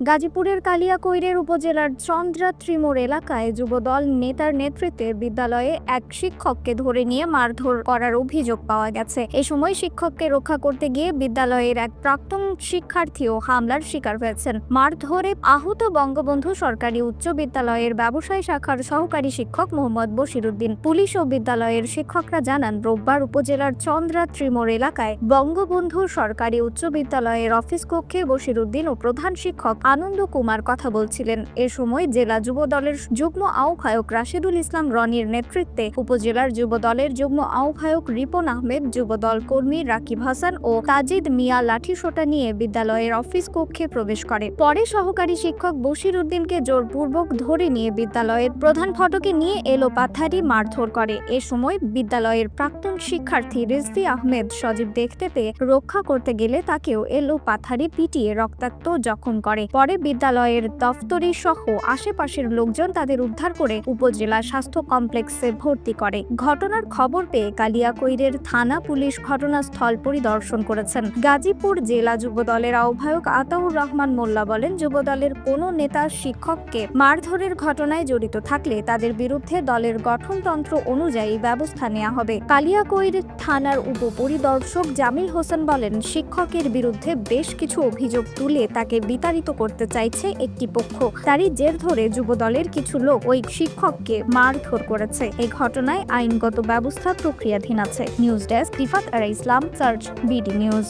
গাজীপুরের কালিয়াকৈরের উপজেলার চন্দ্রা ত্রিমোর এলাকায় যুবদল নেতার নেতৃত্বে বিদ্যালয়ে এক শিক্ষককে ধরে নিয়ে মারধর করার অভিযোগ পাওয়া গেছে। এ সময় শিক্ষককে রক্ষা করতে গিয়ে বিদ্যালয়ের এক প্রাক্তন শিক্ষার্থীও হামলার শিকার হয়েছেন। মারধরে আহত বঙ্গবন্ধু সরকারি উচ্চ বিদ্যালয়ের ব্যবসায় শাখার সহকারী শিক্ষক মোহাম্মদ বশিরুদ্দিন। পুলিশ ও বিদ্যালয়ের শিক্ষকরা জানান, রোববার উপজেলার চন্দ্রা ত্রিমোর এলাকায় বঙ্গবন্ধু সরকারি উচ্চ বিদ্যালয়ের অফিস কক্ষে বশিরুদ্দিন ও প্রধান শিক্ষক আনন্দ কুমার কথা বলছিলেন। এ সময় জেলা যুব দলের যুগ্ম আহ্বায়ক রাশেদুল ইসলাম রনির নেতৃত্বে উপজেলার যুব দলের যুগ্ম আহ্বায়ক রিপন আহমেদ, যুবদল কর্মী রাকিব হাসান ও তাজিদ মিয়া লাঠিসোঁটা নিয়ে বিদ্যালয়ের অফিস কক্ষে প্রবেশ করে। পরে সহকারী শিক্ষক বশির উদ্দিনকে জোরপূর্বক ধরে নিয়ে বিদ্যালয়ের প্রধান ফটকে নিয়ে এলো পাথারি মারধর করে। এ সময় বিদ্যালয়ের প্রাক্তন শিক্ষার্থী রিজভি আহমেদ সজীব দেখতে পেয়ে রক্ষা করতে গেলে তাকেও এলো পাথারি পিটিয়ে রক্তাক্ত জখম করে। পরে বিদ্যালয়ের দফতরি সহ আশেপাশের লোকজন তাদের উদ্ধার করে উপজেলা স্বাস্থ্য কমপ্লেক্সে ভর্তি করে। ঘটনার খবর পেয়ে কালিয়াকৈরের থানা পুলিশ ঘটনাস্থল পরিদর্শন করেছেন। গাজীপুর জেলা যুবদলের আহ্বায়ক আতাউর রহমান মোল্লা বলেন, যুবদলের কোনো নেতা শিক্ষককে মারধরের ঘটনায় জড়িত থাকলে তাদের বিরুদ্ধে দলের গঠনতন্ত্র অনুযায়ী ব্যবস্থা নেওয়া হবে। কালিয়াকৈর থানার উপপরিদর্শক জামিল হোসেন বলেন, শিক্ষকের বিরুদ্ধে বেশ কিছু অভিযোগ তুলে তাকে বিতাড়িত করতে চাইছে একটি পক্ষ। তারই জের ধরে যুবদলের কিছু লোক ওই শিক্ষককে মারধর করেছে। এই ঘটনায় আইনগত ব্যবস্থা প্রক্রিয়াধীন আছে। নিউজ ডেস্ক রিফাত আর ইসলাম, সার্চ, বিডি নিউজ।